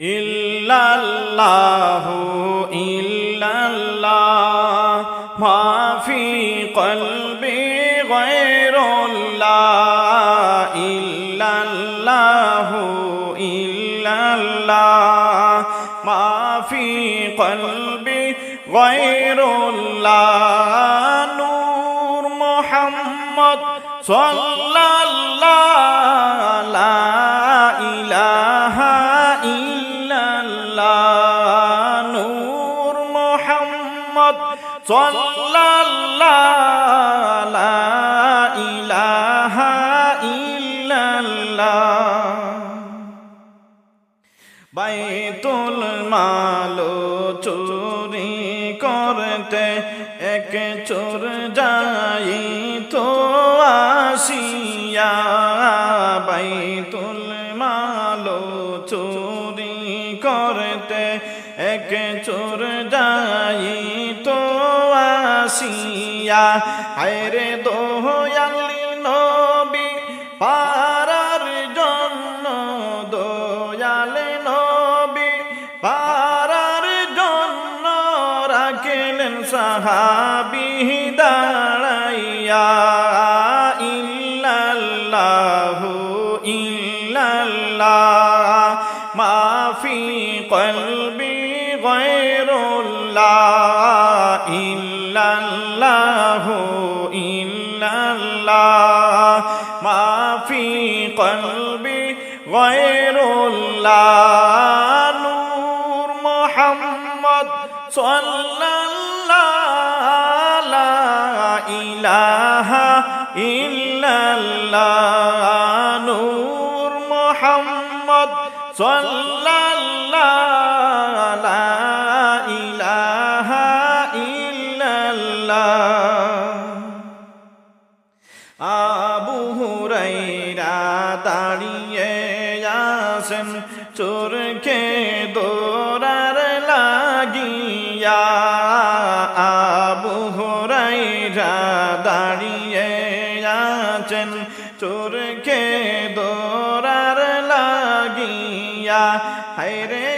إلا الله إلا الله. ما في قلبي غير الله إلا الله إلا الله. ما في قلبي غير الله. نور محمد صلى বাইতুল মালো চুরি করতে এক চোর যাই তো আসিয়া। বাইতুল মালো চুরি করতে এক চোর হায় রে দোহয়া ইলাহা ইল্লাল্লাহ নূর মোহাম্মদ সাল্লাল্লাহ দৌড়ার লাগিয়া হায়রে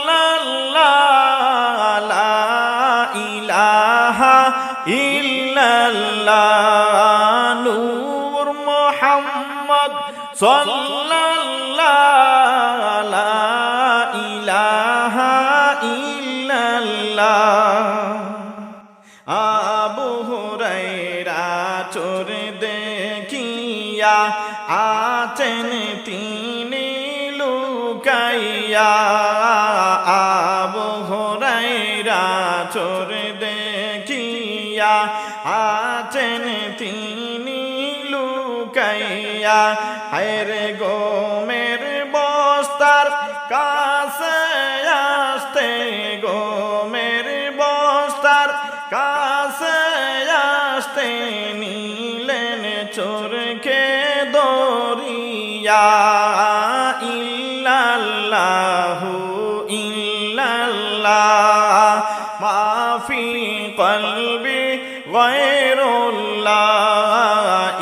লুকাইয়া قلبي غير الله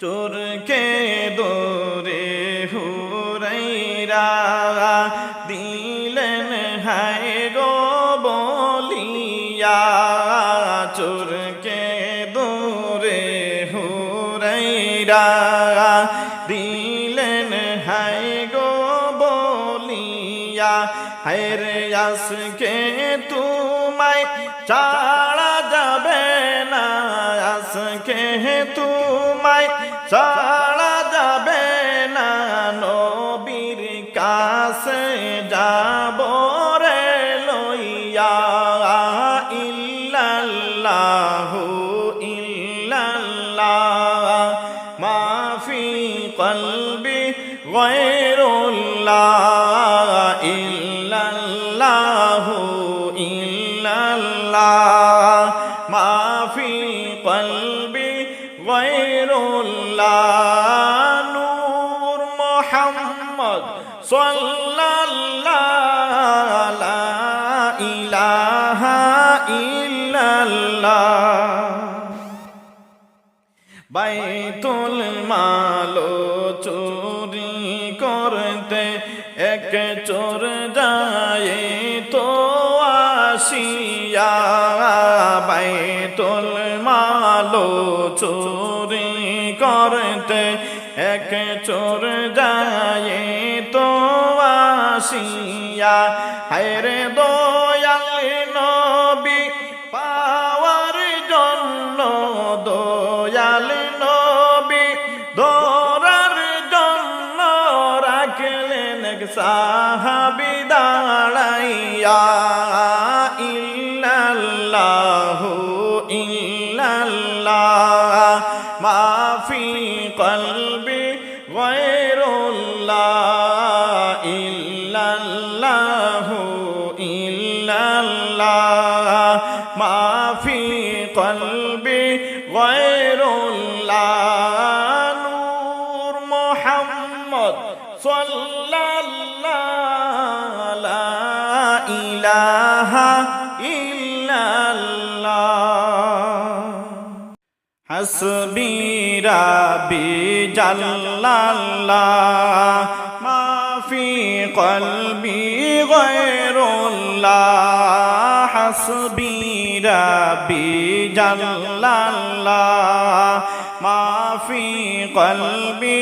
চোরকে দোরে হুরাইরা দিলেন, হায় গো বলিয়া। চোরকে দোরে হুরাইরা দিলেন, হায় গো বলিয়া। হায় রে আসকে তোমায় চাড়া যাবে না আসকে তোমায় চাড়া যাবে না নবীর কাছে যাব বাইতুল মালো চুরি করতে এক চোর যায় তো আসিয়া বাইতুল মালো চুরি করতে এক চোর যায় তো আসিয়া, হায়রে এক সাহাবি দাঁড়াইয়া হাসবি রাবি জাল্লাল্লাহ মাফি কলবি গৈরুল্লাহ হাসবি রাবি জাল্লাল্লাহ মাফি কলবি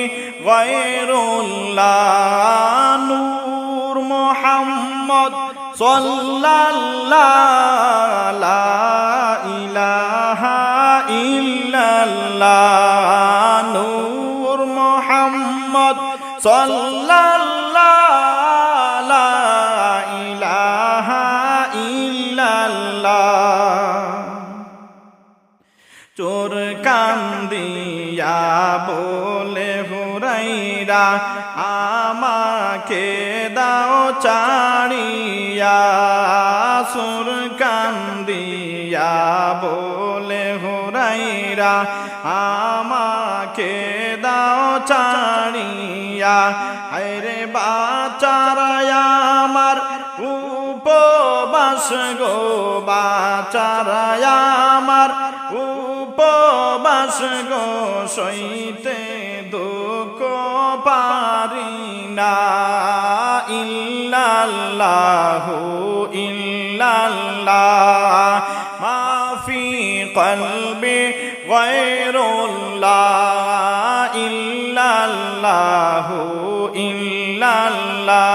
গৈরুল্লাহ নূর মোহাম্মদ সাল্লাল্লাহ, লা ইলাহা ইল্লা আল্লাহ নূর মোহাম্মদ সাল্লাল্লাহ ইলাহা ইল্লাল্লাহ। চোর কান্দিয়া বলে, হুরাইরা, আমাকে দাও চাড়িয়া। সুর কান্দিয়া বলে হুরাইরা আমাকে দাও চাড়িয়া আরে বাচারায়া আমার উপবাস গো বাচারায়া আমার উপবাস গো, সইতে দুঃখ পারি না। ইল্লাল্লাহু ইল্লাল্লাহ। কলবি গয়রুল্লাহ ইল্লাল্লাহু ইল্লাল্লাহ।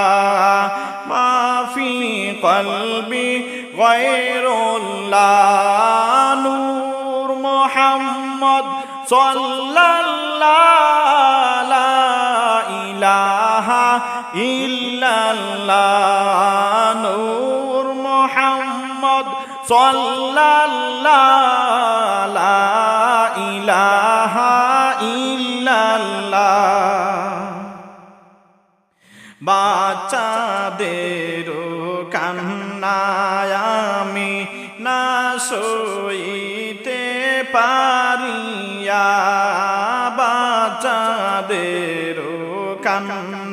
মাফি কলবি গয়রুল্লাহ নূর মোহাম্মদ সাল্লাল্লাহু লা ইলাহা ইল্লাল্লাহ নূর মোহাম্মদ সাল্লাল্লাহু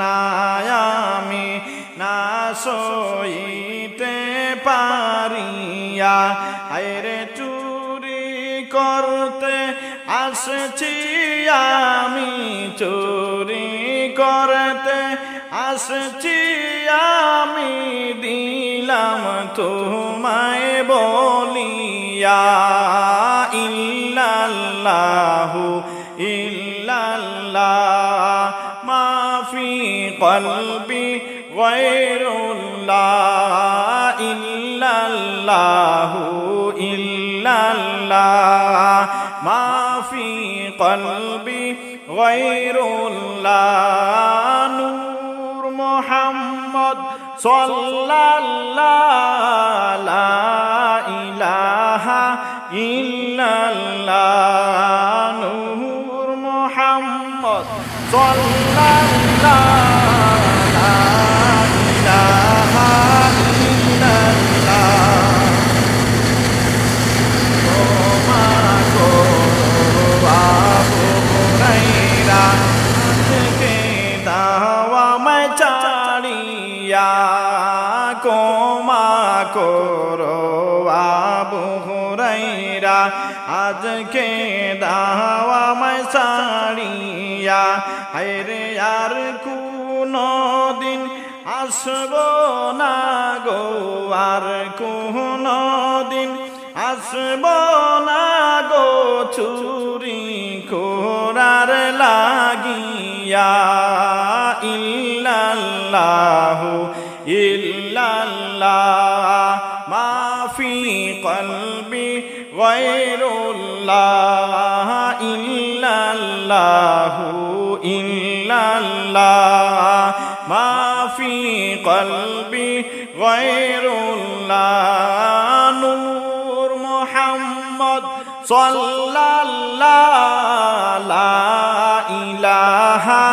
কান্নায় আমি না সইতে পারিয়া। আরে চুরি করতে আসছি আমি, চুরি করতে আসছি আমি, দিলাম তোমায় বলিয়া। ইল্লাল্লাহু, ইল্লাল্লাহ। মাফি কলবি গয়রুল্লাহ ইল্লাল্লাহু ইল্লাল্লাহ। মাফি কলবি গয়রুল্লাহ নূর মোহাম্মদ সাল্লাল্লাহ লা ইলাহা ইল্লাল্লাহ নূর মোহাম্মদ সাল্লাল্লাহ লা কোমা করো আবু হুরাইরা আজকে দাওয়া মচাড়িয়া হায়রে আর কোনো দিন আসব না গো আর কোনো দিন আসব না গো চুরি কোরার লাগিয়া ইল্লাল্লাহু মাফি কলবি গয়রুল্লাহ ইল্লাল্লাহু ইল্লাল্লাহ মাফি কলবি গয়রুল্লাহ নূর মোহাম্মদ সাল্লাল্লাহ লা ইলাহা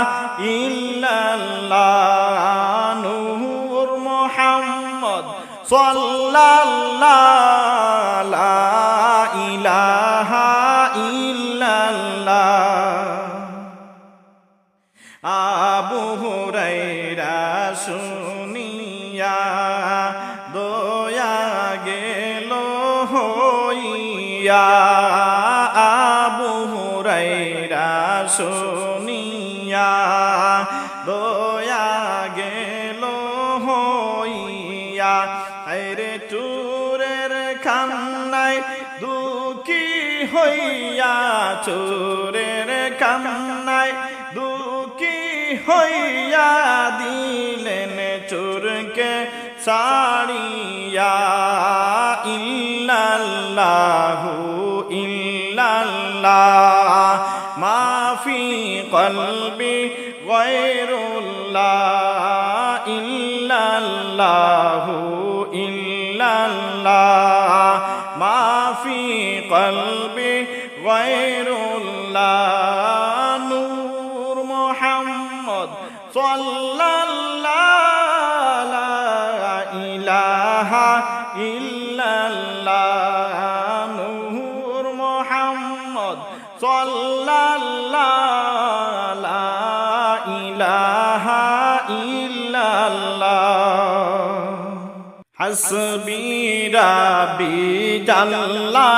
ইল্লাল্লাহ আবু হুরাইরা শুনিয়া দয়া গেল হইয়া। আবু হুরাইরা শুনিয়া দয়া চোরের কান্নায় দুঃখী হইয়া দিলেন চোরকে সাড়িয়া ইল্লাল্লাহু ইল্লাল্লাহ, মাফি কলবি গয়রুল্লাহ, ইল্লাল্লাহু ইল্লাল্লাহ, মাফি কলবি গয়রুল্লাহ নূর মোহাম্মদ সাল্লাল্লাহ ইলাহা ইল্লাল্লাহ নূর মোহাম্মদ সাল্লাল্লাহ ইলাহা ইল্লাল্লাহ। হাসবি রাবি জাল্লাল্লাহ।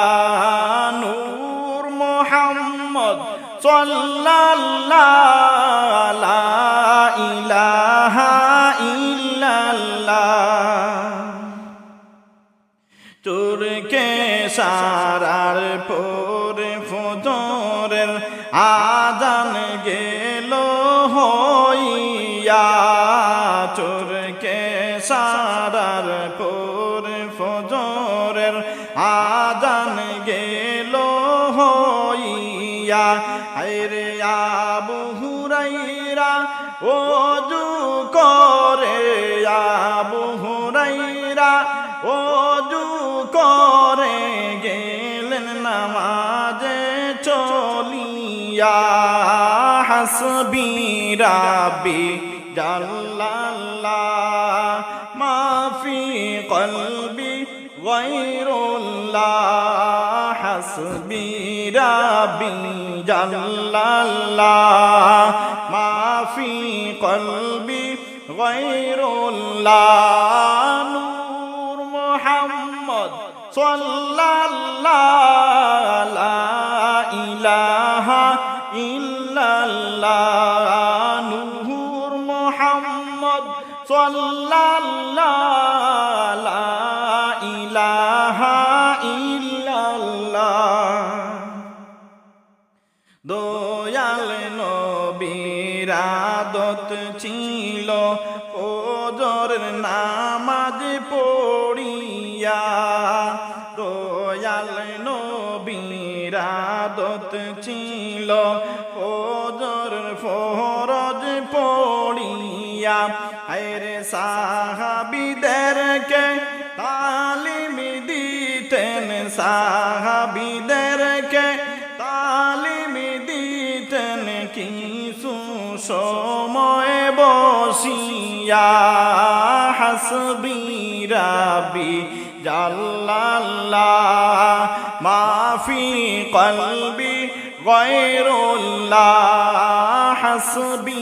সাল্লাল্লাহ তসবীরা বি জাল্লাল্লাহ, মাফি কলবি গায়রুল্লাহ, হাসবি রাবি জাল্লাল্লাহ, মাফি কলবি গায়রুল্লাহ, নূর মুহাম্মদ সাল্লাল্লাহ পড়িয়া আরে সাহাবিদেরকে তালিম দিতেন সাহাবিদেরকে তালিম দিতেন, কিছু সময় বসিয়া হাসবি রাবি জাল্লাল্লাহ, মাফি কলবি গৈরুল্লাহ হাসবি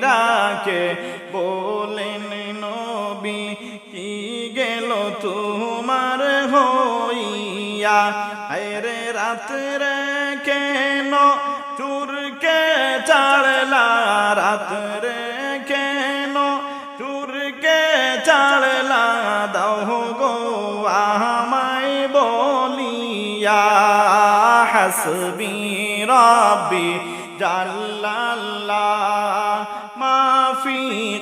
রাখে। বলেন, নবী, কি গেল তোমার হইয়া? আরে রাত্রে কেন চুরকে চাড়লা? রাত্রে কেন চুরকে চাড়লা? দাও গো আমায় বলিয়া, হাসবি রব্বি জাল্লাল্লাহ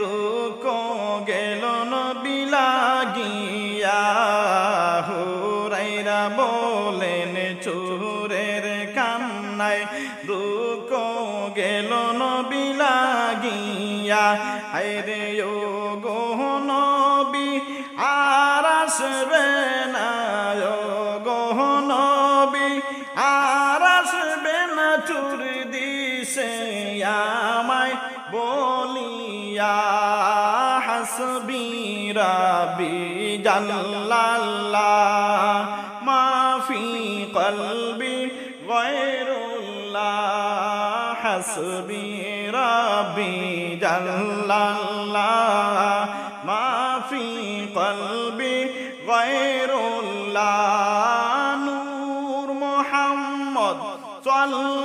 দুঃখ গেল বিলাগিয়া হোরাইরা বলেন, চুরের কান্নায় দুঃখ গেল বিলাগিয়া হায়রে ও গো নবী, আর আসবে হাসবি রাবি জাল্লাল্লাহ, মাফি কলবি গৈরুল্লাহ হাসবি রাবি জাল্লাল্লাহ, মাফি কলবি গৈরুল্লাহ নূর মোহাম্মদ সাল্লাল্লাহ